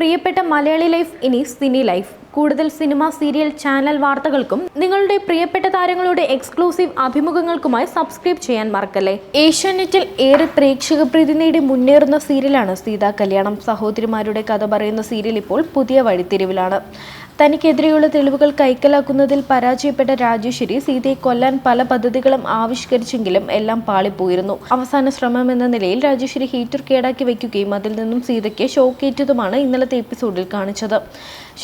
പ്രിയപ്പെട്ട മലയാളി ലൈഫ് ഇനി cine life. കൂടുതൽ സിനിമ സീരിയൽ ചാനൽ വാർത്തകൾക്കും നിങ്ങളുടെ പ്രിയപ്പെട്ട താരങ്ങളുടെ എക്സ്ക്ലൂസീവ് അഭിമുഖങ്ങൾക്കുമായി സബ്സ്ക്രൈബ് ചെയ്യാൻ മറക്കല്ലേ? ഏഷ്യാനെറ്റിൽ ഏറെ പ്രേക്ഷക പ്രീതി നേടി മുന്നേറുന്ന സീരിയലാണ് സീതാ കല്യാണം. സഹോദരിമാരുടെ കഥ പറയുന്ന സീരിയൽ ഇപ്പോൾ പുതിയ വഴിത്തിരിവിലാണ്. തനിക്കെതിരെയുള്ള തെളിവുകൾ കൈക്കലാക്കുന്നതിൽ പരാജയപ്പെട്ട രാജേശ്വരി സീതയെ കൊല്ലാൻ പല പദ്ധതികളും ആവിഷ്കരിച്ചെങ്കിലും എല്ലാം പാളിപ്പോയിരുന്നു. അവസാന ശ്രമം എന്ന നിലയിൽ രാജേശ്വരി ഹീറ്റർ കേടാക്കി വയ്ക്കുകയും അതിൽ നിന്നും സീതയ്ക്ക് ഷോക്കേറ്റതുമാണ് ഇന്നലത്തെ എപ്പിസോഡിൽ കാണിച്ചത്.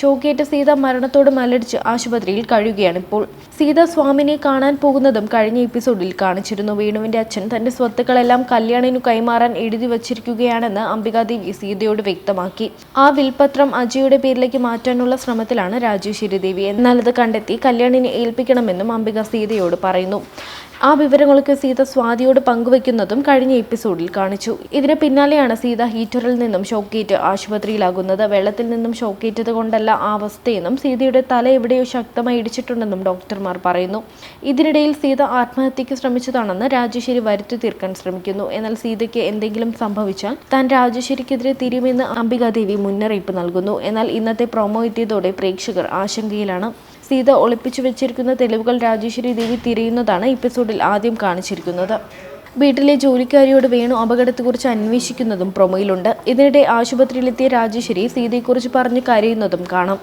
ഷോക്കേറ്റ സീത മരണത്തോട് മല്ലടിച്ച് ആശുപത്രിയിൽ കഴിയുകയാണ് ഇപ്പോൾ. സീത സ്വാമിനെ കാണാൻ പോകുന്നതും കഴിഞ്ഞ എപ്പിസോഡിൽ കാണിച്ചിരുന്നു. വേണുവിന്റെ അച്ഛൻ തന്റെ സ്വത്തുക്കളെല്ലാം കല്യാണിനു കൈമാറാൻ എഴുതി വച്ചിരിക്കുകയാണെന്ന് അംബികാദേവി സീതയോട് വ്യക്തമാക്കി. ആ വിൽപത്രം അജയുടെ പേരിലേക്ക് മാറ്റാനുള്ള ശ്രമത്തിലാണ് രാജേശ്വരി ദേവി. എന്നാൽ അത് കണ്ടെത്തി കല്യാണിനെ ഏൽപ്പിക്കണമെന്നും അംബിക സീതയോട് പറയുന്നു. ആ വിവരങ്ങളൊക്കെ സീത സ്വാതിയോട് പങ്കുവെക്കുന്നതും കഴിഞ്ഞ എപ്പിസോഡിൽ കാണിച്ചു. ഇതിന് പിന്നാലെയാണ് സീത ഹീറ്ററിൽ നിന്നും ഷോക്കേറ്റ് ആശുപത്രിയിലാകുന്നത്. വെള്ളത്തിൽ നിന്നും ഷോക്കേറ്റത് കൊണ്ടല്ല ആ അവസ്ഥയെന്നും സീതയുടെ തല എവിടെയോ ശക്തമായി ഇടിച്ചിട്ടുണ്ടെന്നും ഡോക്ടർമാർ പറയുന്നു. ഇതിനിടയിൽ സീത ആത്മഹത്യക്ക് ശ്രമിച്ചതാണെന്ന് രാജേശ്വരി വരുത്തി തീർക്കാൻ ശ്രമിക്കുന്നു. എന്നാൽ സീതയ്ക്ക് എന്തെങ്കിലും സംഭവിച്ചാൽ താൻ രാജേശ്വരിക്കെതിരെ തിരിയുമെന്ന് അംബികാദേവി മുന്നറിയിപ്പ് നൽകുന്നു. എന്നാൽ ഇന്നത്തെ പ്രൊമോ എത്തിയതോടെ പ്രേക്ഷകർ ആശങ്കയിലാണ്. സീത ഒളിപ്പിച്ചു വെച്ചിരിക്കുന്ന തെളിവുകൾ രാജേശ്വരി ദേവി തിരയുന്നതാണ് എപ്പിസോഡിൽ ആദ്യം കാണിച്ചിരിക്കുന്നത്. വീട്ടിലെ ജോലിക്കാരിയോട് വേണു അപകടത്തെക്കുറിച്ച് അന്വേഷിക്കുന്നതും പ്രൊമോയിലുണ്ട്. ഇതിനിടെ ആശുപത്രിയിലെത്തിയ രാജേശ്വരി സീതയെക്കുറിച്ച് പറഞ്ഞ് കരയുന്നതും കാണാം.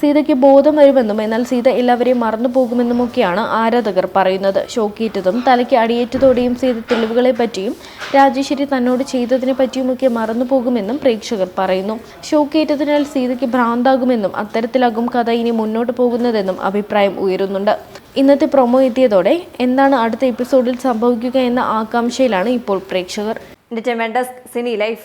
സീതയ്ക്ക് ബോധം വരുമെന്നും എന്നാൽ സീത എല്ലാവരെയും മറന്നു പോകുമെന്നുമൊക്കെയാണ് ആരാധകർ പറയുന്നത്. ഷോക്കേറ്റതും തലയ്ക്ക് അടിയേറ്റതോടെയും സീത തെളിവുകളെ പറ്റിയും രാജേശ്വരി തന്നോട് ചെയ്തതിനെ പറ്റിയുമൊക്കെ മറന്നു പോകുമെന്നും പ്രേക്ഷകർ പറയുന്നു. ഷോക്കേറ്റതിനാൽ സീതയ്ക്ക് ഭ്രാന്താകുമെന്നും അത്തരത്തിലാകും കഥ ഇനി മുന്നോട്ട് പോകുന്നതെന്നും അഭിപ്രായം ഉയരുന്നുണ്ട്. ഇന്നത്തെ പ്രൊമോ എത്തിയതോടെ എന്താണ് അടുത്ത എപ്പിസോഡിൽ സംഭവിക്കുക എന്ന ആകാംക്ഷയിലാണ് ഇപ്പോൾ പ്രേക്ഷകർ. സിനി ലൈഫ്